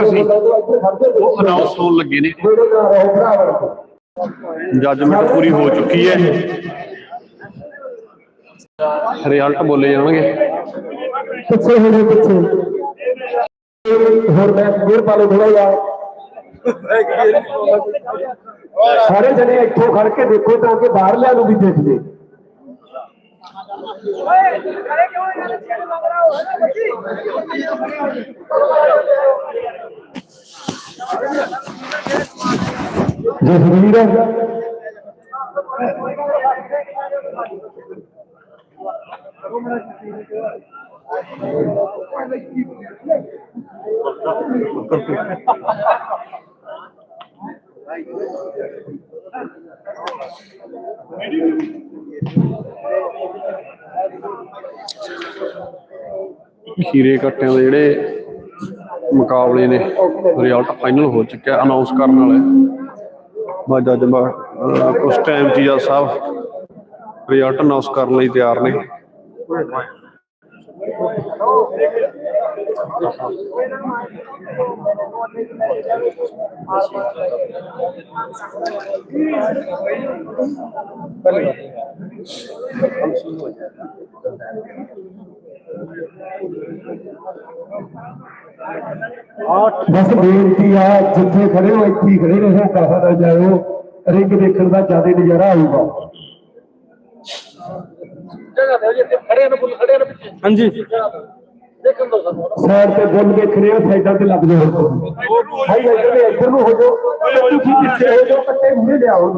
Result ਸੀ ਉਹ announce ਹੋਣ ਲੱਗੇ ਨੇ। ਜੱਜਮੈਂਟ ਪੂਰੀ ਹੋ ਚੁੱਕੀ ਹੈ। ਰਿਜ਼ਲਟ ਬੋਲੇ ਜਾਣਗੇ। ਪਿੱਛੇ ਹੋ ਜਾਓ ਪਿੱਛੇ। ਹੋਰ ਮੈਂ ਗੇਰ ਪਾ ਲਓ ਥੋੜਾ ਜਿਹਾ। ਸਾਰੇ ਜਣੇ ਇੱਥੋਂ ਖੜ ਕੇ ਦੇਖੋ ਤਾਂ ਕਿ ਬਾਹਰਲਿਆਂ ਨੂੰ ਵੀ ਦੇਖ ਜੇ ਜਸਵੀਰ ਖੀਰੇ ਕੱਟਿਆਂ ਦੇ ਜਿਹੜੇ ਮੁਕਾਬਲੇ ਨੇ ਰਿਜ਼ਲਟ ਫਾਈਨਲ ਹੋ ਚੁੱਕਿਆ ਅਨਾਉਂਸ ਕਰਨ ਵਾਲੇ। ਮੈਂ ਜੱਜ ਉਸ ਟਾਈਮ ਜੀ ਜੱਜ ਸਾਹਿਬ ਰਿਜ਼ਲਟ ਅਨਾਉਂਸ ਕਰਨ ਲਈ ਤਿਆਰ ਨੇ। ਬਸ ਬੇਨਤੀ ਆ ਜਿੱਥੇ ਖੜੇ ਹੋ ਇੱਥੇ ਹੀ ਖੜੇ ਰਹੋ ਕਹਾ ਨਾ ਜਾਇਓ ਰਿੰਗ ਦੇਖਣ ਦਾ ਜ਼ਿਆਦਾ ਨਜ਼ਾਰਾ ਆਊਗਾ। ਹਾਂਜੀ। ਸਾਈਡ ਤੇ ਬੁੱਲ ਦੇਖਣੇ ਆ ਸਾਈਡਾਂ ਤੇ ਲੱਗ ਜਾਓ। ਭਾਈ ਇੱਧਰ ਦੇ ਇੱਧਰ ਨੂੰ ਹੋ ਜਾਓ ਤੁਸੀਂ ਪਿੱਛੇ ਹੋ ਜਾਓ ਕੱਟੇ ਮੂਹਰੇ ਲਿਆਓ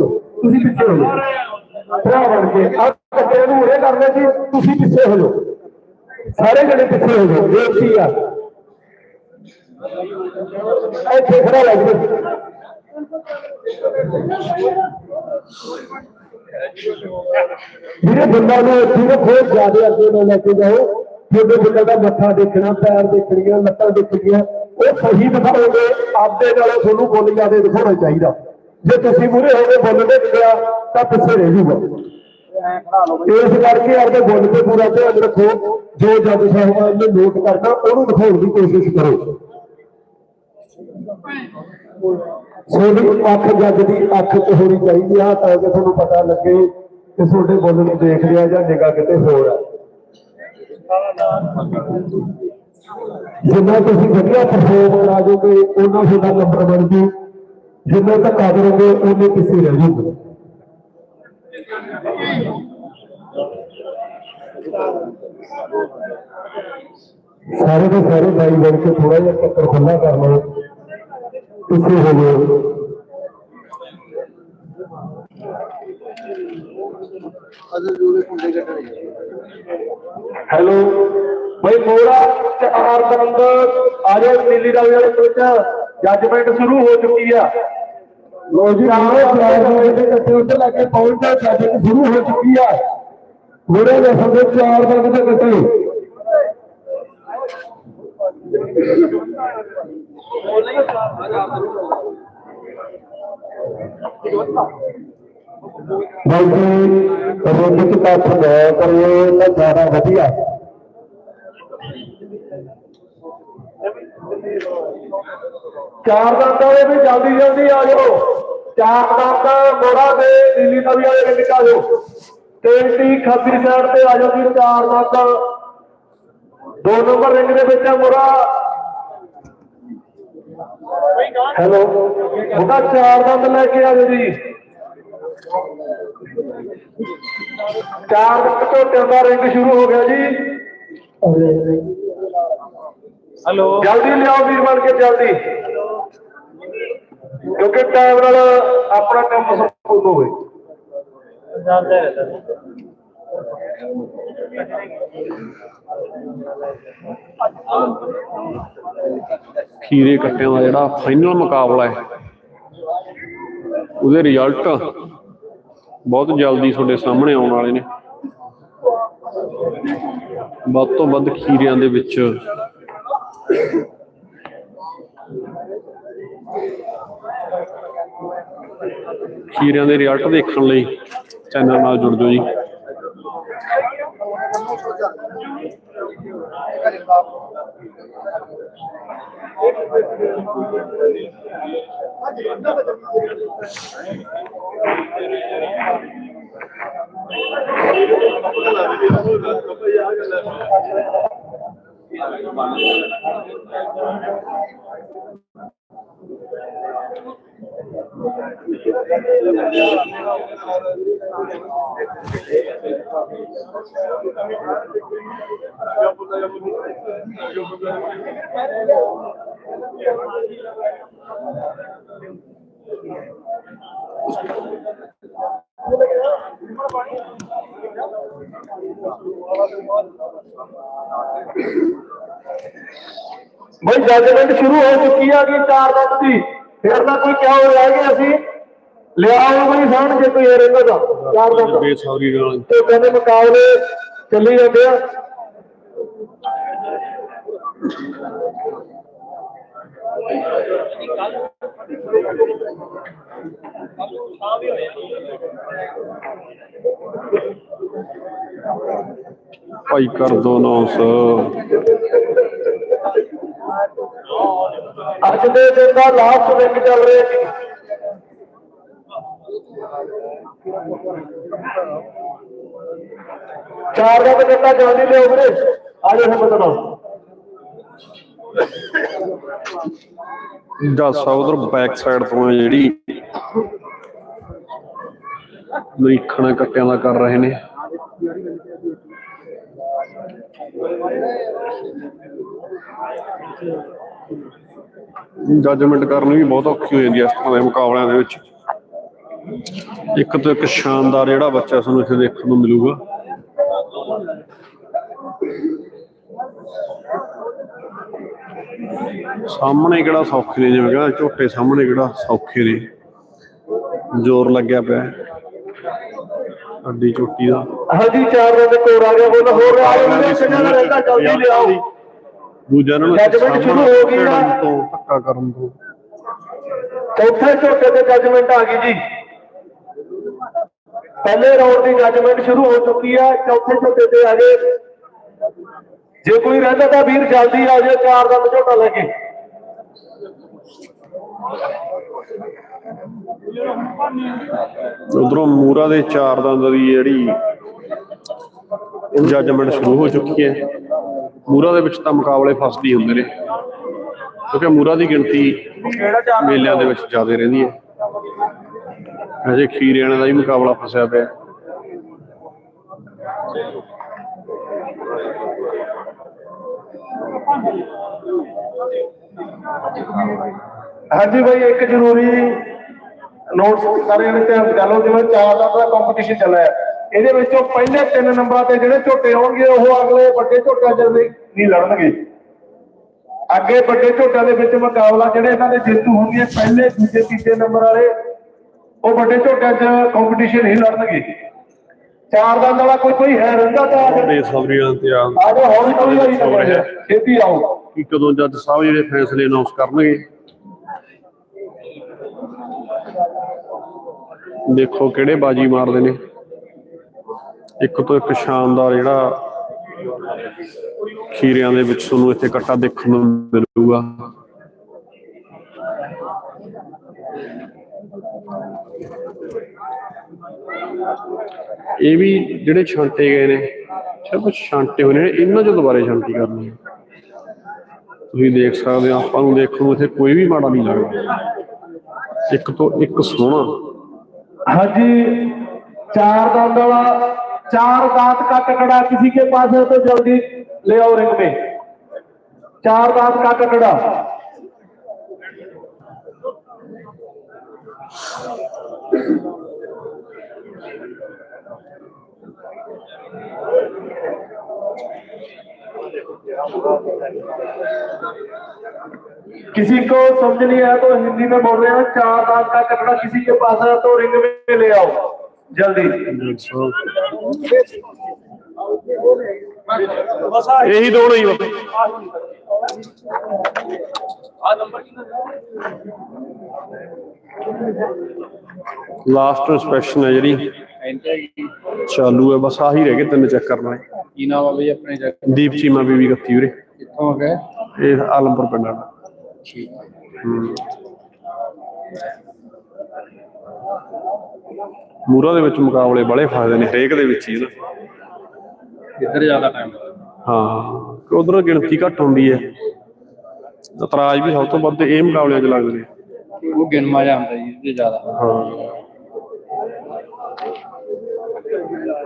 ਤੁਸੀਂ ਪਿੱਛੇ ਹੋ ਜਾਓ। ਭਰਾ ਬਣ ਕੇ ਆ ਕੱਟੇ ਨੂੰ ਉਰੇ ਕਰਨੇ ਸੀ ਤੁਸੀਂ ਪਿੱਛੇ ਹੋ ਜਾਓ। ਸਾਰੇ ਜਣੇ ਪਿੱਛੇ ਹੋ ਜਾਓ ਬੇਨਤੀ ਆ। ਇੱਥੇ ਖੜਾ ਲੱਗ ਜਾਓ ਜਿਹੜੇ ਬੰਦਾ ਨੂੰ ਇੱਥੇ ਰੱਖੋ, ਜ਼ਿਆਦਾ ਅੱਗੇ ਨਾ ਲੈ ਕੇ ਜਾਓ ਤੁਹਾਡੇ ਬੰਦਾ ਦਾ ਮੱਥਾ ਦੇਖਣਾ ਪੈਰ ਦੇਖਣੀਆਂ ਲੱਤਾਂ ਦੇਖਣੀਆਂ ਉਹ ਸਹੀ ਦਿਖਾਓਗੇ, ਆਪਦੇ ਨਾਲੋਂ ਤੁਹਾਨੂੰ ਬੋਲ ਜਿਆਦੇ ਦਿਖਾਉਣਾ ਚਾਹੀਦਾ। ਜੇ ਤੁਸੀਂ ਮੂਰੇ ਹੋ ਕੇ ਬੋਲ ਦੇ ਗਿਆ ਤਾਂ ਪਿੱਛੇ ਰਹਿ ਜੂਗਾ। ਇਸ ਕਰਕੇ ਆਪਣੇ ਬੋਲ ਤੇ ਪੂਰਾ ਧਿਆਨ ਰੱਖੋ, ਜੋ ਜੱਜ ਸਾਹਿਬਾਨ ਨੇ ਨੋਟ ਕਰਨਾ ਉਹਨੂੰ ਦਿਖਾਉਣ ਦੀ ਕੋਸ਼ਿਸ਼ ਕਰੋ। ਸੋਡੀ ਅੱਖ ਜੱਜ ਦੀ ਅੱਖ ਚ ਹੋਣੀ ਚਾਹੀਦੀ ਆ, ਤਾਂ ਕਿ ਤੁਹਾਨੂੰ ਪਤਾ ਲੱਗੇ ਕਿ ਤੁਹਾਡੇ ਬੁੱਲ ਨੂੰ ਦੇਖ ਰਿਹਾ ਜਾਂ ਨਿਗਾਹ ਕਿਤੇ ਹੋਰ ਆ। ਜਿੰਨਾ ਤੁਸੀਂ ਵਧੀਆ ਪਰਫਾਰਮ ਕਰਾ ਉਹਨਾਂ ਤੁਹਾਡਾ ਨੰਬਰ ਬਣ ਜੂ। ਜਿੰਨਾ ਧੱਕਾ ਕਰੋਗੇ ਉਹਨੇ ਪਿੱਛੇ ਰਹਿ ਜੂਗੇ। ਸਾਰੇ ਦੇ ਸਾਰੇ ਭਾਈ ਬਣ ਕੇ ਥੋੜਾ ਜਿਹਾ ਚੱਕਰ ਖੁੱਲਾ ਕਰ ਲਓ ਪਿੱਛੇ ਹੋ ਜਾਓ ਹੈਲੋ ਭਾਈ ਮੋੜਾ ਚਾਰ ਦੰਦ ਆ ਜਾਓ ਨੀਲੀ ਰਾਵੀ ਵਾਲੇ ਵਿੱਚ ਜੱਜਮੈਂਟ ਸ਼ੁਰੂ ਹੋ ਚੁੱਕੀ ਆ ਲੋ ਜੀ ਆਓ ਚਾਰ ਦੰਦ ਦੇ ਕੱਟੇ ਉੱਤੇ ਲੈ ਕੇ ਪਹੁੰਚਦਾ ਜੱਜਮੈਂਟ ਸ਼ੁਰੂ ਹੋ ਚੁੱਕੀ ਆ ਮੋੜੇ ਦੇ ਸੰਦੇ ਚਾਰ ਦੰਦ ਦੇ ਕੱਟੇ ਬਲਕਿ ਰੋਬਿਕ ਦਾ ਫੁੱਲ ਕਰਿਓ ਤਾਂ ਜ਼ਿਆਦਾ ਵਧੀਆ ਚਾਰ ਦੰਦਾਂ ਦੇ ਵੀ ਜਲਦੀ ਜਲਦੀ ਆ ਜਾਓ ਚਾਰ ਦੰਦ ਮੋੜਾ ਦੇ ਨੀਲੀ ਤਵੀ ਵਾਲੇ ਤੇਲਟੀ ਖੱਬੀ ਸਾਈਡ ਤੇ ਆ ਜਾਓ ਜੀ ਚਾਰ ਦੰਦ ਦੋ ਨੰਬਰ ਰਿੰਗ ਦੇ ਵਿੱਚ ਆ ਮੋੜਾ ਹੈਲੋ ਉਹਦਾ ਚਾਰ ਦੰਦ ਲੈ ਕੇ ਆ ਜਾਓ ਜੀ। ਚਾਰ ਦੰਦ ਝੋਟਿਆਂ ਦਾ ਰਿੰਗ ਸ਼ੁਰੂ ਹੋ ਗਿਆ ਜੀ। ਹੈਲੋ। ਜਲਦੀ ਲਿਆਓ ਵੀਰ ਬਣ ਕੇ ਜਲਦੀ। ਕਿਉਂਕਿ ਟਾਈਮ ਨਾਲ ਆਪਣਾ ਕੰਮ ਸੰਪੂਰਨ ਹੋਵੇ ਜਾਂਦੇ ਰਹਿੰਦੇ ਖੀਰੇ ਕੱਟਿਆਂ ਦਾ ਜਿਹੜਾ ਫਾਈਨਲ ਮੁਕਾਬਲਾ ਹੈ, ਉਹਦੇ ਰਿਜ਼ਲਟ ਬਹੁਤ ਜਲਦੀ ਤੁਹਾਡੇ ਸਾਹਮਣੇ ਆਉਣ ਵਾਲੇ ਨੇ। ਵੱਧ ਤੋਂ ਵੱਧ ਖੀਰਿਆਂ ਦੇ ਵਿੱਚ ਖੀਰਿਆਂ ਦੇ ਰਿਜ਼ਲਟ ਦੇਖਣ ਲਈ ਚੈਨਲ ਨਾਲ ਜੁੜ ਜਾਓ ਜੀ ਬਈ ਜੱਜਮੈਂਟ ਸ਼ੁਰੂ ਹੋ ਚੁੱਕੀ ਆ ਕਿ ਚਾਰ ਦੰਦ ਦੀ ਫਿਰ ਤਾਂ ਕੋਈ ਕਿਉਂ ਰਹਿ ਗਏ ਅਸੀਂ ਲਿਆਓ ਬਈ ਸਾਹਣ ਜੇ ਕੋਈ ਹੋਰ ਇਹਨਾਂ ਦਾ। ਚਾਰ ਦੰਦ ਬੇਸਬਰੀ ਨਾਲ। ਤੇ ਕਹਿੰਦੇ ਮੁਕਾਬਲੇ ਚੱਲੀ ਜਾਂਦੇ ਆ। ਭਾਈ ਕਰ ਦੋ ਨੌਸ ਅੱਜ ਦੇ ਦਿਨ ਦਾ ਲਾਸਟ ਵਿੰਗ ਚੱਲ ਰਿਹਾ ਜੀ। ਚਾਰ ਦਾ ਕੱਟਾ ਜਲਦੀ ਲਿਓ ਵੀਰੇ। ਆ ਜਾਓ ਹਿੰਮਤ ਨਾਲ ਜਾਸਾ ਉਧਰ ਬੈਕ ਸਾਈਡ ਤੋਂ ਹੈ ਜਿਹੜੀ ਨਿਰੀਖਣ ਕੱਟਿਆਂ ਦਾ ਕਰ ਰਹੇ ਨੇ। ਜੱਜਮੈਂਟ ਕਰਨੀ ਵੀ ਬਹੁਤ ਔਖੀ ਹੋ ਜਾਂਦੀ ਹੈ ਇਸ ਤਰ੍ਹਾਂ ਦੇ ਮੁਕਾਬਲਿਆਂ ਦੇ ਵਿੱਚ। ਇੱਕ ਤੋਂ ਇੱਕ ਸ਼ਾਨਦਾਰ ਜਿਹੜਾ ਬੱਚਾ ਤੁਹਾਨੂੰ ਇੱਥੇ ਦੇਖਣ ਨੂੰ ਮਿਲੂਗਾ। ਸਾਹਮਣੇ ਕਿਹੜਾ ਸੌਖੇ ਨੇ ਜਿਵੇਂ ਕਹਿੰਦਾ ਝੋਟੇ ਸਾਹਮਣੇ ਕਿਹੜਾ ਸੌਖੇ ਨੇ। ਜ਼ੋਰ ਲੱਗਿਆ ਪਿਆ। ਅੱਡੀ ਝੋਟੀ ਦਾ। ਹਾਂਜੀ ਚਾਰ ਦਾ ਕੋਰ ਆ ਗਿਆ। ਬੋਲ ਹੋਰ ਆ ਗਿਆ। ਰਹਿੰਦਾ ਜਲਦੀ ਲਿਆਓ। ਦੂਜਾ ਇਹਨਾਂ ਨੂੰ ਸ਼ੁਰੂ ਹੋ ਗਈ ਨਾ। ਤੋਂ ਧੱਕਾ ਕਰਨ ਤੋਂ। ਚੌਥੇ ਝੋਟੇ ਤੇ ਜੱਜਮੈਂਟ ਆ ਗਈ ਜੀ। ਪਹਿਲੇ ਰਾਉਂਡ ਦੀ ਜੱਜਮੈਂਟ ਸ਼ੁਰੂ ਹੋ ਚੁੱਕੀ ਹੈ ਚੌਥੇ ਝੋਟੇ ਤੇ ਆ ਗਏ। ਜੇ ਕੋਈ ਰਹਿੰਦਾ ਤਾਂ ਵੀਰ ਜਲਦੀ ਆ ਜਾਏ ਚਾਰ ਦਾ ਝੋਟਾ ਲੈ ਕੇ। ਉਧਰੋਂ ਮੂਰਾ ਦੇ ਚਾਰ ਦੰਦ ਦੀ ਜਿਹੜੀ ਜੱਜਮੈਂਟ ਸ਼ੁਰੂ ਹੋ ਚੁੱਕੀ ਹੈ। ਮੂਰਾ ਦੇ ਵਿੱਚ ਤਾਂ ਮੁਕਾਬਲੇ ਫਸਦੀ ਹੁੰਦੇ ਨੇ, ਕਿਉਂਕਿ ਮੂਰਾ ਦੀ ਗਿਣਤੀ ਮੇਲਿਆਂ ਦੇ ਵਿੱਚ ਜ਼ਿਆਦਾ ਰਹਿੰਦੀ ਹੈ ਅਜੇ ਖੀਰਿਆਣਾ ਦਾ ਹੀ ਮੁਕਾਬਲਾ ਫਸਿਆ ਪਿਆ ਹਾਂਜੀ ਭਾਈ ਇੱਕ ਜ਼ਰੂਰੀ ਨੋਟਸ ਸਾਰੇ ਜਣੇ ਧਿਆਨ ਕਰ ਲਓ, ਜਿਵੇਂ ਚਾਰ ਦਾ ਦਾ ਕੰਪੀਟੀਸ਼ਨ ਚੱਲਿਆ ਹੈ। ਇਹਦੇ ਵਿੱਚੋਂ ਪਹਿਲੇ ਤਿੰਨ ਨੰਬਰਾਂ ਤੇ ਜਿਹੜੇ ਝੋਟੇ ਹੋਣਗੇ ਉਹ ਅਗਲੇ ਵੱਡੇ ਝੋਟਿਆਂ 'ਚ ਨਹੀਂ ਲੜਨਗੇ। ਅੱਗੇ ਵੱਡੇ ਝੋਟਿਆਂ ਦੇ ਵਿੱਚ ਮੁਕਾਬਲਾ ਜਿਹੜੇ ਇਹਨਾਂ ਦੇ ਜੇਤੂ ਹੋਣਗੇ ਪਹਿਲੇ ਦੂਜੇ ਤੀਜੇ ਨੰਬਰ ਵਾਲੇ ਉਹ ਵੱਡੇ ਝੋਟਿਆਂ 'ਚ ਕੰਪੀਟੀਸ਼ਨ ਹੀ ਲੜਨਗੇ। ਚਾਰ ਦਾ ਵਾਲਾ ਕੋਈ ਕੋਈ ਹੈ ਰਹਿੰਦਾ ਤਾਂ ਆ ਜਾਓ। ਬੇਸਬਰੀਆਂ ਤੇ ਆ। ਆ ਜਾਓ ਹੌਲੀ ਹੌਲੀ ਵਾਰੀ ਨਾ। ਛੇਤੀ ਆਓ। ਕਿ ਕਦੋਂ ਜੱਜ ਸਾਹਿਬ ਜਿਹੜੇ ਫੈਸਲੇ ਅਨਾਉਂਸ ਕਰਨਗੇ? ਦੇਖੋ ਕਿਹੜੇ ਬਾਜੀ ਮਾਰਦੇ ਨੇ। ਇੱਕ ਤੋਂ ਇੱਕ ਸ਼ਾਨਦਾਰ ਜਿਹੜਾ ਖੀਰਿਆਂ ਦੇ ਵਿੱਚ ਤੁਹਾਨੂੰ ਇੱਥੇ ਕੱਟਾ ਦੇਖਣ ਨੂੰ ਮਿਲੂਗਾ। ਇਹ ਵੀ ਜਿਹੜੇ ਛਾਂਟੇ ਗਏ ਨੇ ਸਿਰਫ ਛਾਂਟੇ ਹੋਏ ਨੇ, ਇਹਨਾਂ ਚੋਂ ਦੁਬਾਰੇ ਛਾਂਟੀ ਕਰਨੀ ਹੈ। ਤੁਸੀਂ ਦੇਖ ਸਕਦੇ ਹੋ, ਆਪਾਂ ਨੂੰ ਦੇਖਣ ਨੂੰ ਇੱਥੇ ਕੋਈ ਵੀ ਮਾੜਾ ਨਹੀਂ ਲੱਗਦਾ। ਇੱਕ ਤੋਂ ਇੱਕ ਸੋਹਣਾ। ਹਾਂਜੀ, ਚਾਰ ਦੰਦ ਵਾਲਾ चार दांत का ककड़ा किसी के पास है तो जल्दी ले आओ रिंग में। चार दांत का ककड़ा किसी को समझ नहीं आया तो हिंदी में बोल रहे हैं, चार दांत का ककड़ा किसी के पास है तो रिंग में ले आओ। ਜਲਦੀ। ਇਹੀ ਦੋ ਨਹੀਂ ਆ ਨੰਬਰ ਕਿੰਨਾ ਲਾਸਟ ਇਨਸਪੈਕਸ਼ਨ ਹੈ ਜਿਹੜੀ। ਚਾਲੂ ਹੈ ਬਸ ਆਹੀ ਰਹਿ ਗਏ ਤਿੰਨ ਚੈੱਕ ਕਰਨ ਵਾਲੇ ਕੀ ਨਾਮ ਆ ਬਈ ਆਪਣੇ ਚੈੱਕ ਦੀਪ ਚੀਮਾ ਬੀਬੀ ਗੱਤੀ ਵੀਰੇ ਕਿੱਥੋਂ ਆ ਗਏ ਇਹ ਆਲਮਪੁਰ ਪਿੰਡ ਦਾ ਠੀਕ। ਹੈ। ਮੂਰਾ ਦੇ ਵਿੱਚ ਮੁਕਾਬਲੇ ਬੜੇ ਫਾਇਦੇ ਨੇ ਹਰੇਕ ਦੇ ਵਿੱਚ ਹੀ ਨਾ। ਕਿੱਧਰ ਜ਼ਿਆਦਾ ਟਾਈਮ ਹਾਂ ਉਧਰ ਗਿਣਤੀ ਘੱਟ ਹੁੰਦੀ ਹੈ। ਇਤਰਾਜ਼ ਵੀ ਸਭ ਤੋਂ ਵੱਧ ਇਹ ਮੁਕਾਬਲਿਆਂ 'ਚ ਲੱਗਦੇ ਨੇ। ਉਹ ਗਿਣਮਾ ਜਾਂਦਾ ਜੀ ਇਹਦੇ ਜ਼ਿਆਦਾ। ਹਾਂ।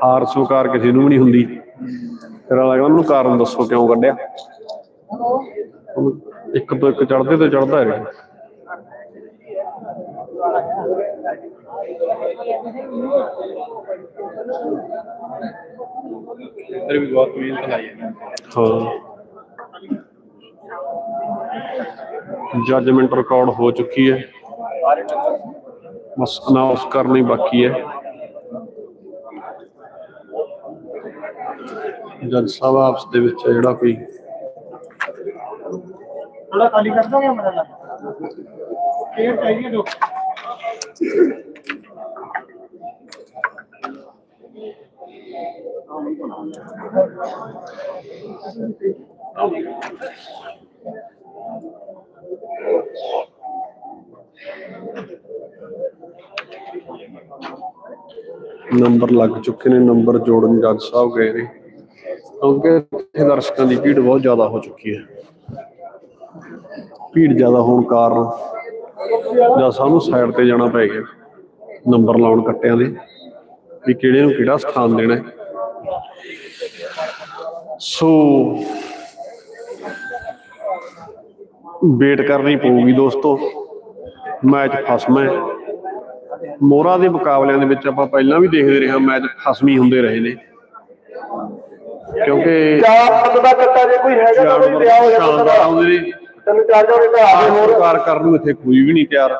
ਹਾਰ ਸਵੀਕਾਰ ਕਿਸੇ ਨੂੰ ਵੀ ਨਹੀਂ ਹੁੰਦੀ। ਫਿਰ ਕਹਿੰਦਾ ਮੈਨੂੰ ਕਾਰਨ ਦੱਸੋ ਕਿਉਂ ਕੱਢਿਆ? ਉਹਨੂੰ ਇੱਕ ਤੋਂ ਇੱਕ ਚੜਦੇ ਤੇ ਚੜਦਾ ਰਿਹਾ ਇੱਧਰ ਵੀ ਬਹੁਤ ਮਿਹਨਤ ਲਾਈ ਹੈ ਹਾਂ ਜੱਜਮੈਂਟ ਰਿਕਾਰਡ ਹੋ ਚੁੱਕੀ ਹੈ ਬਸ ਅਨਾਉਂਸ ਕਰਨੀ ਬਾਕੀ ਹੈ ਜੱਜ ਸਾਹਿਬ ਆਪਸ ਦੇ ਵਿੱਚ ਜਿਹੜਾ ਕੋਈ ਥੋੜਾ ਖਾਲੀ ਕਰ ਦੋਗੇ ਮੇਰਾ ਨਾਲ ਇਹ ਚਾਹੀਏ ਦੋ ਨੰਬਰ ਲੱਗ ਚੁੱਕੇ ਨੇ, ਨੰਬਰ ਜੋੜਨ ਜੱਜ ਸਾਹਿਬ ਗਏ ਨੇ। ਕਿਉਂਕਿ ਇੱਥੇ ਦਰਸ਼ਕਾਂ ਦੀ ਭੀੜ ਬਹੁਤ ਜ਼ਿਆਦਾ ਹੋ ਚੁੱਕੀ ਹੈ। ਭੀੜ ਜ਼ਿਆਦਾ ਹੋਣ ਕਾਰਨ ਜੱਜ ਸਾਹਿਬ ਨੂੰ ਸਾਈਡ ਤੇ ਜਾਣਾ ਪੈ ਗਿਆ ਨੰਬਰ ਲਾਉਣ ਕੱਟਿਆਂ ਦੇ, ਵੀ ਕਿਹੜੇ ਨੂੰ ਕਿਹੜਾ ਸਥਾਨ ਦੇਣਾ ਹੈ। ਸੋ ਵੇਟ ਕਰਨੀ ਪਊਗੀ ਦੋਸਤੋ। ਮੈਚ ਫਸਮਾ ਹੈ। ਮੋਹਰਾ ਦੇ ਮੁਕਾਬਲਿਆਂ ਦੇ ਵਿੱਚ ਆਪਾਂ ਪਹਿਲਾਂ ਵੀ ਦੇਖਦੇ ਰਹੇ ਹਾਂ ਮੈਚ ਖਸਮੀ ਹੁੰਦੇ ਰਹੇ ਨੇ। ਕਿਉਂਕਿ ਚਾਰ ਪੰਜ ਦਾ ਕੱਟਾ ਜੇ ਕੋਈ ਹੈਗਾ ਤਾਂ ਕੋਈ ਪਿਆ ਹੋ ਸ਼ਾਨਦਾਰ ਜਾਂਦਾ ਆਉਂਦੇ ਨੇ। ਤਿੰਨ ਚਾਰ ਜਣੇ ਤਾਂ ਆਵੇ ਹੋਰ। ਸਰਕਾਰ ਕਰਨ ਨੂੰ ਇੱਥੇ ਕੋਈ ਵੀ ਨਹੀਂ ਤਿਆਰ।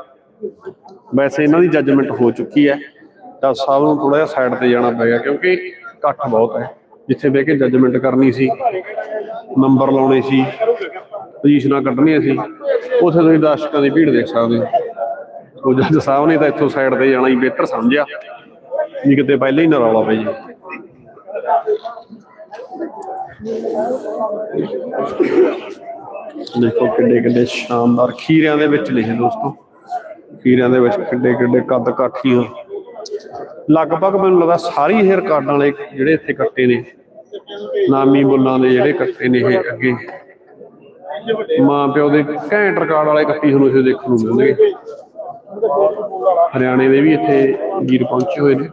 ਵੈਸੇ ਇਹਨਾਂ ਦੀ ਜੱਜਮੈਂਟ ਹੋ ਚੁੱਕੀ ਹੈ। ਤਾਂ ਸਭ ਨੂੰ ਥੋੜਾ ਜਿਹਾ ਸਾਈਡ ਤੇ ਜਾਣਾ ਪਏਗਾ ਕਿਉਂਕਿ ਇਕੱਠ ਬਹੁਤ ਹੈ। ਜਿੱਥੇ ਬਹਿ ਕੇ ਜੱਜਮੈਂਟ ਕਰਨੀ ਸੀ ਨੰਬਰ ਲਾਉਣੇ ਸੀ ਪੋਜੀਸ਼ਨਾਂ ਕੱਢਣੀਆਂ ਸੀ, ਉੱਥੇ ਤੁਸੀਂ ਦਰਸ਼ਕਾਂ ਦੀ ਭੀੜ ਦੇਖ ਸਕਦੇ ਹੋ। ਉਹ ਜੱਜ ਸਾਹਿਬ ਨੇ ਤਾਂ ਇੱਥੋਂ ਸਾਈਡ ਤੇ ਜਾਣਾ ਹੀ ਬਿਹਤਰ ਸਮਝਿਆ ਵੀ ਕਿਤੇ ਪਹਿਲਾਂ ਹੀ ਨਾ ਰੌਲਾ ਪੈ ਜੇ ਦੇਖੋ ਕਿੱਡੇ ਕਿੱਡੇ ਸ਼ਾਨਦਾਰ ਖੀਰਿਆਂ ਦੇ ਵਿੱਚ ਲਿਖੇ ਦੋਸਤੋ। ਖੀਰਿਆਂ ਦੇ ਵਿੱਚ ਕਿੱਡੇ ਕਿੱਡੇ ਕੱਦ ਕਾਠੀਆਂ ਲਗਭਗ ਮੈਨੂੰ ਲੱਗਦਾ ਸਾਰੀ ਇਹ ਰਿਕਾਰਡਾਂ ਵਾਲੇ ਜਿਹੜੇ ਇੱਥੇ ਕੱਟੇ ਨੇ, ਨਾਮੀ ਬੁੱਲਾਂ ਦੇ ਜਿਹੜੇ ਕੱਟੇ ਨੇ ਇਹ ਅੱਗੇ। ਮਾਂ ਪਿਓ ਦੇ ਘੈਂਟ ਰਿਕਾਰਡ ਵਾਲੇ ਕੱਟੀ ਤੁਹਾਨੂੰ ਇੱਥੇ ਦੇਖਣ ਨੂੰ ਮਿਲਣਗੇ। ਹਰਿਆਣੇ ਦੇ ਵੀ ਇੱਥੇ ਵੀਰ ਪਹੁੰਚੇ ਹੋਏ ਨੇ।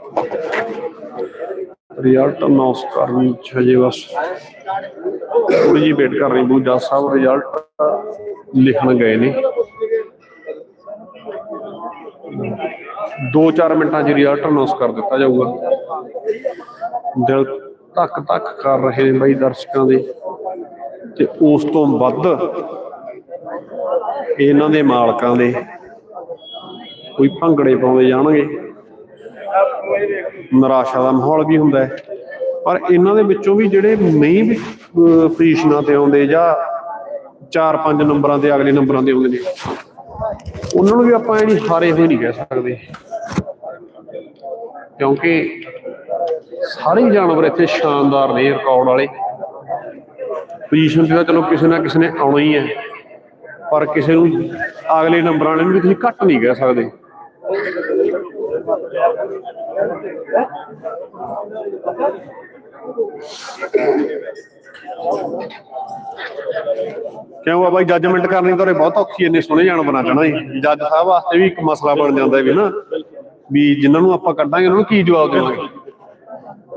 ਪਤਾ ਰਿਜ਼ਲਟ ਅਨਾਉਂਸ ਕਰਨ ਚ ਹਜੇ ਬਸ ਥੋੜੀ ਜਿਹੀ ਵੇਟ ਕਰ ਰਹੀ ਬੂ ਜੱਜ ਸਾਹਿਬ ਰਿਜ਼ਲਟ ਲਿਖਣ ਗਏ ਨੇ। 2-4 ਮਿੰਟਾਂ 'ਚ ਰਿਜ਼ਲਟ ਅਨਾਉਂਸ ਕਰ ਦਿੱਤਾ ਜਾਊਗਾ। ਦਿਲ ਧੱਕ ਧੱਕ ਕਰ ਰਹੇ ਨੇ ਬਾਈ ਦਰਸ਼ਕਾਂ ਦੇ। ਤੇ ਉਸ ਤੋਂ ਵੱਧ ਇਹਨਾਂ ਦੇ ਮਾਲਕਾਂ ਦੇ ਕੋਈ ਭੰਗੜੇ ਪਾਉਂਦੇ ਜਾਣਗੇ। ਨਿਰਾਸ਼ਾ ਦਾ ਮਾਹੌਲ ਵੀ ਹੁੰਦਾ ਹੈ। ਪਰ ਇਹਨਾਂ ਦੇ ਵਿੱਚੋਂ ਵੀ ਜਿਹੜੇ ਨਹੀਂ ਵੀ ਪੋਜੀਸ਼ਨਾਂ ਤੇ ਆਉਂਦੇ ਜਾਂ 4-5 ਨੰਬਰਾਂ ਤੇ ਅਗਲੇ ਨੰਬਰਾਂ ਤੇ ਆਉਂਦੇ ਨੇ, ਉਹਨਾਂ ਨੂੰ ਵੀ ਆਪਾਂ ਇਹ ਹਾਰੇ ਹੋਏ ਨਹੀਂ ਕਹਿ ਸਕਦੇ। ਕਿਉਂਕਿ ਸਾਰੇ ਜਾਨਵਰ ਇੱਥੇ ਸ਼ਾਨਦਾਰ ਨੇ ਰਿਕਾਰਡ ਵਾਲੇ। ਪੋਜੀਸ਼ਨ ਤੇ ਤਾਂ ਚਲੋ ਕਿਸੇ ਨਾ ਕਿਸੇ ਨੇ ਆਉਣਾ ਹੀ ਹੈ। ਪਰ ਕਿਸੇ ਨੂੰ ਅਗਲੇ ਨੰਬਰਾਂ ਵਾਲੇ ਨੂੰ ਵੀ ਤੁਸੀਂ ਘੱਟ ਨਹੀਂ ਕਹਿ ਸਕਦੇ। ਕਿਉਂ ਆ ਬਾਈ? ਜੱਜਮੈਂਟ ਕਰਨੀ ਤਾਂ ਬਹੁਤ ਔਖੀ ਇੰਨੇ ਸੋਹਣੇ ਜਾਨਵਰਾਂ ਚ ਨਾ ਜੀ। ਜੱਜ ਸਾਹਿਬ ਵਾਸਤੇ ਵੀ ਇੱਕ ਮਸਲਾ ਬਣ ਜਾਂਦਾ ਵੀ ਨਾ, ਵੀ ਜਿਨ੍ਹਾਂ ਨੂੰ ਆਪਾਂ ਕੱਢਾਂਗੇ, ਉਹਨਾਂ ਨੂੰ ਕੀ ਜਵਾਬ ਦੇਵਾਂਗੇ?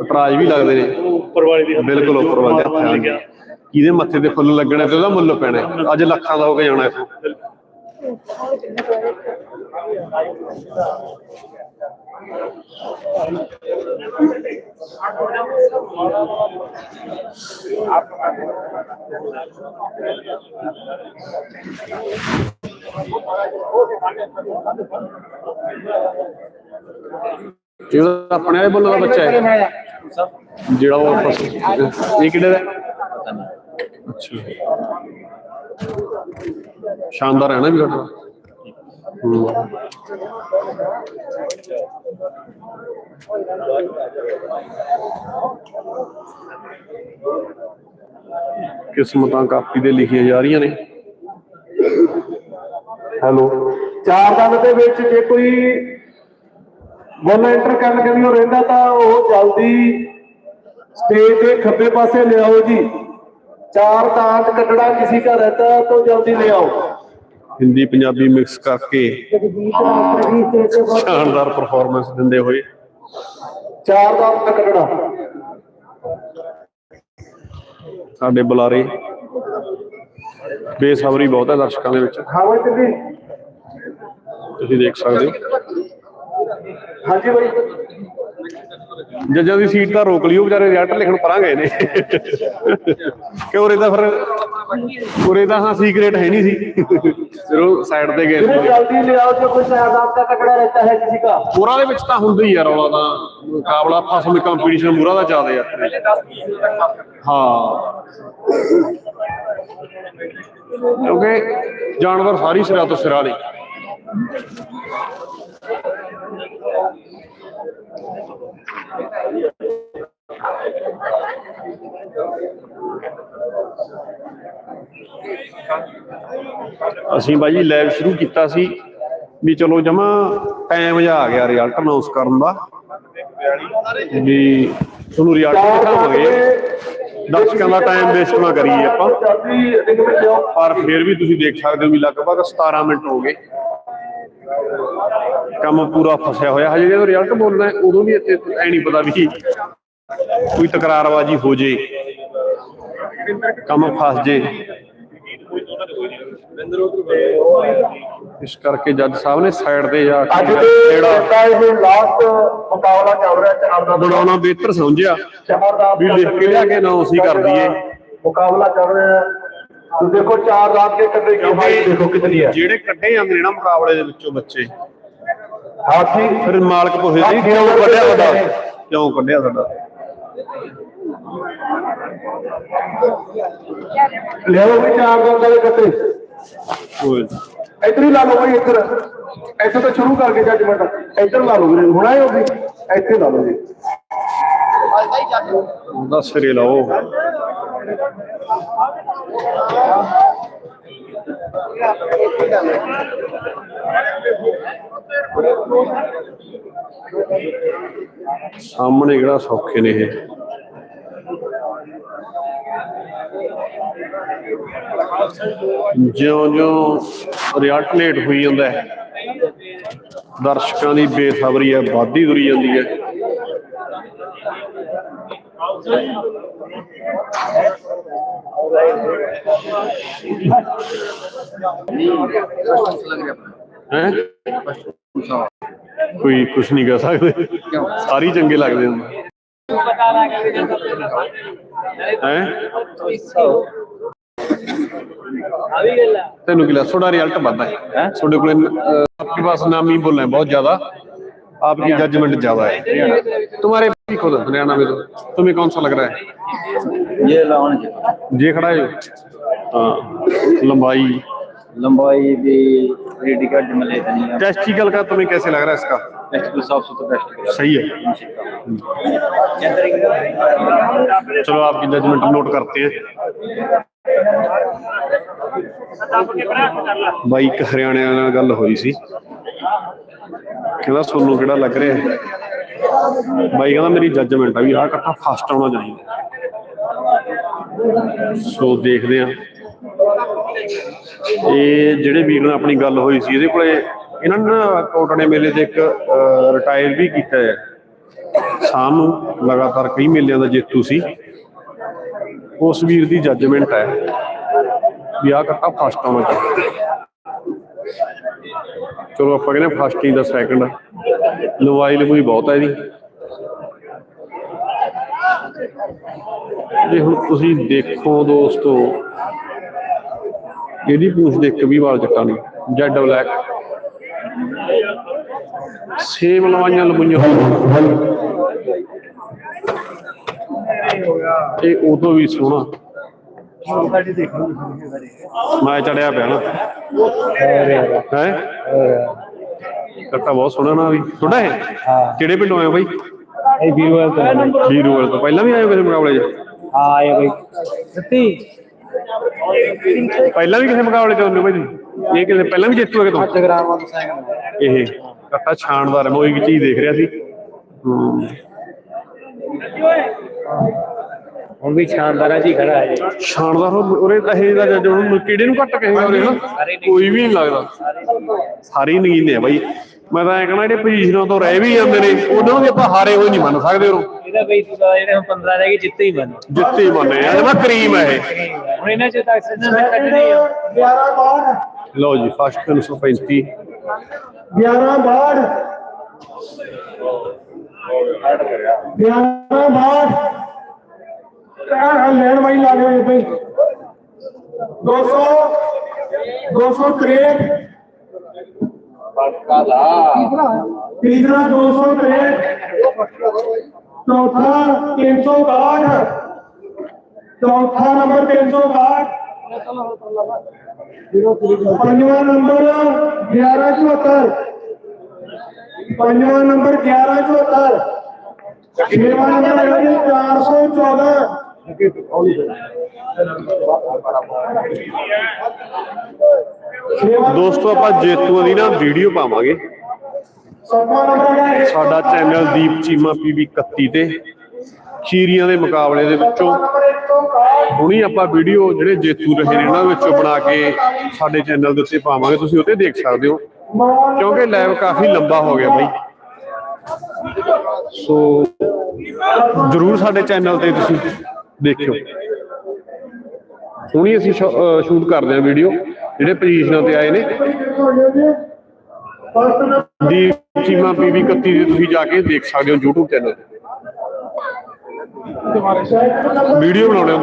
ਇਤਰਾਜ਼ ਵੀ ਲੱਗਦੇ ਨੇ। ਉੱਪਰ ਵਾਲੀ ਦੀ ਬਿਲਕੁਲ ਉੱਪਰ ਵਾਲੇ ਹੱਥ ਕਿਹਦੇ ਮੱਥੇ ਤੇ ਫੁੱਲ ਲੱਗਣੇ ਤੇ ਉਹਦਾ ਮੁੱਲ ਪੈਣਾ ਅੱਜ ਲੱਖਾਂ ਦਾ ਹੋ ਕੇ ਜਾਣਾ ਇੱਥੋਂ ਇਹਦਾ ਆਪਣੇ ਵਾਲੇ ਮੁੱਲ ਦਾ ਬੱਚਾ ਹੈ। ਜਿਹੜਾ ਉਹ ਆਪਸ ਇਹ ਕਿਹੜੇ ਦਾ ਅੱਛਾ। ਸ਼ਾਨਦਾਰ ਹੈ ਨਾ ਵੀ ਘਟਨਾ ਕਿਸਮਤਾਂ ਕਾਪੀ ਤੇ ਲਿਖੀਆਂ ਜਾ ਰਹੀਆਂ ਨੇ। ਹੈਲੋ। ਚਾਰ ਦੰਦ ਦੇ ਵਿੱਚ ਜੇ ਕੋਈ ਬੋਲ ਐਂਟਰ ਕਰਨ ਕਰੀ ਉਹ ਰਹਿੰਦਾ ਤਾਂ ਉਹ ਜਲਦੀ ਸਟੇਜ ਦੇ ਖੱਬੇ ਪਾਸੇ ਲਿਆਓ ਜੀ। ਚਾਰ ਦਾਂਤ ਕੱਢਣਾ ਕਿਸੇ ਦਾ ਰਹਤਾ ਤਾਂ ਜਲਦੀ ਲਿਆਓ। ਹਿੰਦੀ ਪੰਜਾਬੀ ਮਿਕਸ ਕਰਕੇ ਸ਼ਾਨਦਾਰ ਪਰਫਾਰਮੈਂਸ ਦਿੰਦੇ ਹੋਏ। ਚਾਰ ਦਾਂਤ ਕੱਢਣਾ। ਸਾਡੇ ਬੁਲਾਰੇ ਬੇਸਬਰੀ ਬਹੁਤ ਹੈ ਦਰਸ਼ਕਾਂ ਦੇ ਵਿੱਚ। ਤੁਸੀਂ ਦੇਖ ਸਕਦੇ ਹੋ। ਹਾਂਜੀ ਬਾਈ। ਜੱਜਾਂ ਦੀ ਸੀਟ ਤਾਂ ਰੋਕ ਲਿਓ ਵਿਚਾਰੇ ਰਿਜ਼ਲਟ ਲਿਖਣ ਪਰਾਂ ਗਏ ਨੇ। ਕਿ ਤਾਂ ਫਿਰ ਉਰੇ ਤਾਂ ਹਾਂ ਸੀਕ੍ਰੇਟ ਹੈ ਨਹੀਂ ਸੀ। ਸਿਰੋ ਸਾਈਡ ਤੇ ਗਏ ਜਲਦੀ ਲਿਆਓ ਜੋ ਕੋਈ ਸਾਹਿਬਾਬ ਦਾ ਤਕੜਾ ਰਹਤਾ ਹੈ ਕਿਸੇ ਦਾ। ਪੂਰਾ ਦੇ ਵਿੱਚ ਤਾਂ ਹੁੰਦਾ ਹੀ ਆ ਰੌਲਾ ਤਾਂ। ਮੁਕਾਬਲਾ ਆਪਸ ਵਿੱਚ ਕੰਪੀਟੀਸ਼ਨ ਕਿਉਂਕਿ ਜਾਨਵਰ ਸਾਰੀ ਸਿਰਾ ਤੋਂ ਸਿਰਾ ਨੇ। ਅਸੀਂ ਬਾਈ ਲਾਈਵ ਸ਼ੁਰੂ ਕੀਤਾ ਸੀ ਵੀ ਚਲੋ ਜਮਾ ਟਾਈਮ ਜਾ ਆ ਗਿਆ ਰਿਜ਼ਲਟ ਅਨਾਉਂਸ ਕਰਨ ਦਾ ਵੀ ਤੁਹਾਨੂੰ ਰਿਜ਼ਲਟ ਦਿਖਾਵਾਂਗੇ ਦਰਸ਼ਕਾਂ ਦਾ ਟਾਈਮ ਵੇਸਟ ਨਾ ਕਰੀਏ ਆਪਾਂ ਪਰ ਫਿਰ ਵੀ ਤੁਸੀਂ ਦੇਖ ਸਕਦੇ ਹੋ ਵੀ ਲਗਭਗ 17 ਮਿੰਟ ਹੋ ਗਏ ਕੰਮ ਪੂਰਾ ਫਸਿਆ ਹੋਇਆ ਹਜੇ ਜਦੋਂ ਰਿਜ਼ਲਟ ਬੋਲਣਾ ਉਦੋਂ ਵੀ ਇੱਥੇ ਐ ਨਹੀਂ ਪਤਾ ਵੀ ਕੋਈ ਤਕਰਾਰਬਾਜ਼ੀ ਹੋ ਜੇ ਕੰਮ ਫਸ ਜੇ ਇਸ ਕਰਕੇ ਜੱਜ ਸਾਹਿਬ ਨੇ ਸਾਈਡ ਤੇ ਜਾ ਕੇ ਦੇ ਜਿਹੜਾ ਇਹ ਲਾਸਟ ਮੁਕਾਬਲਾ ਚੱਲ ਰਿਹਾ ਚਾਰ ਦਾ। ਦੌੜਾਉਣਾ ਬਿਹਤਰ ਸਮਝਿਆ ਦਾ ਵੀ ਲਿਖ ਕੇ ਲਿਆ ਕੇ announce ਹੀ ਕਰ ਦਈਏ। ਮੁਕਾਬਲਾ ਚੱਲ ਰਿਹਾ ਤੁਸੀਂ ਦੇਖੋ ਚਾਰ ਰਾਤ ਕੇ ਕੱਢੇ ਕੀ ਹਾਈਟ ਦੇਖੋ ਕਿਤਨੀ ਹੈ। ਜਿਹੜੇ ਕੱਢੇ ਜਾਂਦੇ ਨੇ ਨਾ ਮੁਕਾਬਲੇ ਦੇ ਵਿੱਚੋਂ ਬੱਚੇ। ਹਾਥੀ ਫਿਰ ਮਾਲਕ ਪੁੱਛਦੇ ਸੀ ਕਿਉਂ ਕੱਢਿਆ ਸਾਡਾ ਕਿਉਂ ਕੱਢਿਆ ਸਾਡਾ ਲਿਆਓ ਵੀ ਚਾਰ ਦੰਦਾਂ ਦੇ ਓਏ। ਇੱਧਰ ਹੀ ਲਾ ਲਓ ਬਈ ਇੱਧਰ। ਇੱਥੋਂ ਤੋਂ ਸ਼ੁਰੂ ਕਰਕੇ ਜੱਜਮੈਂਟ ਇੱਧਰ ਲਾ ਲਓ ਵੀਰੇ ਹੁਣ ਆਏ ਹੋ ਵੀ। ਇੱਥੇ ਲਾ ਲਓ ਜੀ। ਉਹਦਾ ਸਿਰੇ ਲਾਓ। ਸਾਹਮਣੇ ਕਿਹੜਾ ਸੌਖੇ ਨੇ ਇਹ। ਜਿਉਂ-ਜਿਉਂ ਰਿਜ਼ਲਟ ਹੋਈ ਜਾਂਦਾ ਹੈ, ਦਰਸ਼ਕਾਂ ਦੀ ਬੇਸਬਰੀ ਹੈ, ਵਾਧੀ ਤੁਰੀ ਜਾਂਦੀ ਹੈ। ਹੈ? ਕੋਈ ਕੁਝ ਨਹੀਂ ਕਰ ਸਕਦੇ। ਸਾਰੀ ਚੰਗੇ ਲੱਗਦੇ ਨੇ ਹੈ? ਤੈਨੂੰ ਕੀ ਲੱਗਦਾ? ਤੁਹਾਡਾ ਰਿਜ਼ਲਟ ਵੱਧਦਾ ਹੈ। ਤੁਹਾਡੇ ਕੋਲ ਆਪਣੇ ਪਾਸ ਨਾਮ ਹੀ ਬੋਲਣਾ ਬਹੁਤ ਜ਼ਿਆਦਾ। आपकी जजमेंट ज्यादा है तुम्हारे भी खुद हरियाणा में तो तुम्हें कौन सा लग रहा है ये लॉन्च ये खड़ा है हाँ लंबाई लंबाई भी क्रिटिकल मिले नहीं है टेस्टिकल का तुम्हें कैसे लग रहा है इसका नेक्स्ट भी साफ सुथरा टेस्ट सही है चलो आपकी जजमेंट नोट करते हैं ਬਾਈ ਇੱਕ ਹਰਿਆਣੇ ਨਾਲ ਗੱਲ ਹੋਈ ਸੀ ਕਹਿੰਦਾ ਤੁਹਾਨੂੰ ਕਿਹੜਾ ਲੱਗ ਰਿਹਾ। ਹੈ? ਬਾਈ ਕਹਿੰਦਾ ਮੇਰੀ ਜੱਜਮੈਂਟ ਆ ਵੀ ਆਹ ਇਕੱਠਾ ਫਸਟ ਆਉਣਾ ਚਾਹੀਦਾ। ਸੋ ਦੇਖਦੇ ਆ ਇਹ ਜਿਹੜੇ ਵੀਰ ਨਾਲ ਆਪਣੀ ਗੱਲ ਹੋਈ ਸੀ, ਇਹਦੇ ਕੋਲੇ ਇਹਨਾਂ ਨੇ ਕੋਟਣੇ ਮੇਲੇ ਤੇ ਇੱਕ ਰਿਟਾਇਰ ਵੀ ਕੀਤਾ ਹੈ। ਸ਼ਾਮ ਨੂੰ ਲਗਾਤਾਰ ਕਈ ਮੇਲਿਆਂ ਦਾ ਜੇਤੂ ਸੀ। ਉਸ ਵੀਰ ਦੀ ਜੱਜਮੈਂਟ ਹੈ ਵੀ ਆਹ ਕੱਟਾ ਫਸਟ ਆਉਣਾ ਚਾਹੀਦਾ। ਚਲੋ ਆਪਾਂ ਕਹਿੰਦੇ ਫਸਟ ਹੀ ਦਾ ਸੈਕੰਡ ਲਵਾਈ ਲਵੂਈ ਬਹੁਤ ਹੈ ਇਹਦੀ। ਜੇ ਹੁਣ ਤੁਸੀਂ ਦੇਖੋ ਦੋਸਤੋ, ਇਹਦੀ ਪੂੰਛ ਦੇਖ ਕੇ ਵੀ ਵਾਲ ਚੱਟਾ ਨਹੀਂ ਜੈਡ ਬਲੈਕ ਸੇਮ ਲਵਾਈਆਂ ਲਵੂਈਆਂ ਇਹ ਉਹ ਵੀ ਸੋਹਣਾ। ਸਾਡੀ ਦੇਖੋ। ਮੈਂ ਚੜਿਆ ਪਿਆ ਨਾ। ਹੈ? ਕੱਟਾ ਬਹੁਤ ਸੋਹਣਾ ਨਾ ਵੀ। ਤੁਹਾਡਾ ਹੈ ਹਾਂ। ਕਿਹੜੇ ਪਿੰਡੋਂ ਆਏ ਹੋ ਬਾਈ? ਇਹ ਵੀਰਵਾਲ ਤੋਂ ਵੀਰੂਵਾਲ ਤੋਂ। ਪਹਿਲਾਂ ਵੀ ਆਏ ਹੋ ਕਿਸੇ ਮੁਕਾਬਲੇ 'ਚ? ਹਾਂ ਇਹ ਬਈ। ਸੱਤੀ ਪਹਿਲਾਂ ਵੀ ਕਿਸੇ ਮੁਕਾਬਲੇ 'ਚ ਆਉਂਦੇ ਹੋ ਬਾਈ ਜੀ ਇਹ ਕਿਸੇ ਪਹਿਲਾਂ ਵੀ ਜੇਤੂ ਹੈ ਕਿਤੋਂ? ਜਗਰਾਵਾਂ ਤੋਂ ਸਾਈਕਲ ਇਹ ਕੱਟਾ ਛਾਣਦਾਰ ਹੈ ਮੈਂ ਉਹੀ ਚੀਜ਼ ਦੇਖ ਰਿਹਾ ਸੀ। ਹੂੰ। ਹੁਣ ਵੀ ਸ਼ਾਨਦਾਰ ਜੀ ਖੜਾ ਹੈ ਸ਼ਾਨਦਾਰ ਉਹ- ਉਹਦੇ ਤਾਂ ਇਹ ਦਾ ਜੱਜ ਉਹਨੂੰ ਕਿਹੜੇ ਨੂੰ ਘੱਟ ਕਹੇਗਾ ਉਹਦੇ ਨਾ। ਕੋਈ ਵੀ ਨਹੀਂ ਲੱਗਦਾ। ਸਾਰੇ ਨਗੀਨੇ ਆ ਬਾਈ। ਮੈਂ ਤਾਂ ਐ ਕਹਣਾ ਜਿਹੜੇ ਪੋਜੀਸ਼ਨਾਂ ਤੋਂ ਰਹਿ ਵੀ ਜਾਂਦੇ ਨੇ ਉਹਨਾਂ ਨੂੰ ਵੀ ਆਪਾਂ ਹਾਰੇ ਹੋਏ ਨਹੀਂ ਮੰਨ ਸਕਦੇ ਉਹਨੂੰ। ਇਹਦਾ ਬਈ ਤੂੰ ਜਿਹੜੇ ਹੁਣ 15 ਰਹਿ ਗਏ ਜਿੱਤੇ ਹੀ ਬਣ ਜਿੱਤੇ ਹੀ ਮੰਨੇ ਆ ਜਮਾ ਕਰੀਮ ਹੈ ਇਹ। ਹੁਣ ਇਹਨਾਂ ਚ ਤਾਂ ਅਕਸਰ ਨਾ ਕੱਢਣੀ ਆ। 11 ਬਾੜ ਲਓ ਜੀ ਫਸਟ 335 11 ਬਾੜ। 11 ਬਾੜ। ਆ ਲੈਣ ਵਾਲੀ ਲਾ ਲਿਓ ਬਈ 200 263 ਤੀਸਰਾ 263 ਚੌਥਾ 362 ਚੌਥਾ ਨੰਬਰ 362 ਪੰਜਵਾਂ ਨੰਬਰ 1174 ਪੰਜਵਾਂ ਨੰਬਰ 1174 ਛੇਵਾਂ ਨੰਬਰ ਹੈ ਜੀ 414 ਛੇਵਾਂ ਦੋਸਤੋ, ਆਪਾਂ ਜੇਤੂਆਂ ਦੀ ਨਾ ਵੀਡੀਓ ਪਾਵਾਂਗੇ। ਸਾਡਾ ਚੈਨਲ ਦੀਪ ਚੀਮਾ ਪੀਵੀ 31 ਤੇ। ਖੀਰੀਆਂ ਦੇ ਮੁਕਾਬਲੇ ਦੇ ਵਿੱਚੋਂ ਹੁਣੀ ਆਪਾਂ ਵੀਡੀਓ ਜਿਹੜੇ ਜੇਤੂ ਰਹੇ ਨੇ ਇਹਨਾਂ ਵਿੱਚੋਂ ਬਣਾ ਕੇ ਸਾਡੇ ਚੈਨਲ ਦੇ ਉੱਤੇ ਪਾਵਾਂਗੇ। ਤੁਸੀਂ ਉੱਤੇ ਦੇਖ ਸਕਦੇ ਹੋ, ਕਿਉਂਕਿ ਲਾਈਵ ਕਾਫੀ ਲੰਬਾ ਹੋ ਗਿਆ ਬਾਈ। ਸੋ, ਜਰੂਰ ਸਾਡੇ ਚੈਨਲ ਤੇ ਤੁਸੀਂ ਦੇਖਿਓ। ਹੁਣੀ ਅਸੀਂ ਸ਼ੂਟ ਕਰਦੇ ਹਾਂ ਵੀਡੀਓ ਜਿਹੜੇ ਪੋਜੀਸ਼ਨਾਂ ਤੇ ਆਏ ਨੇ। ਦੀ ਚੀਮਾ ਪੀਵੀ 31 ਦੇ ਤੁਸੀਂ ਜਾ ਕੇ ਦੇਖ ਸਕਦੇ ਹੋ YouTube ਚੈਨਲ ਵੀਡੀਓ ਬਣਾਉਣੇ ਹੁੰਦਾ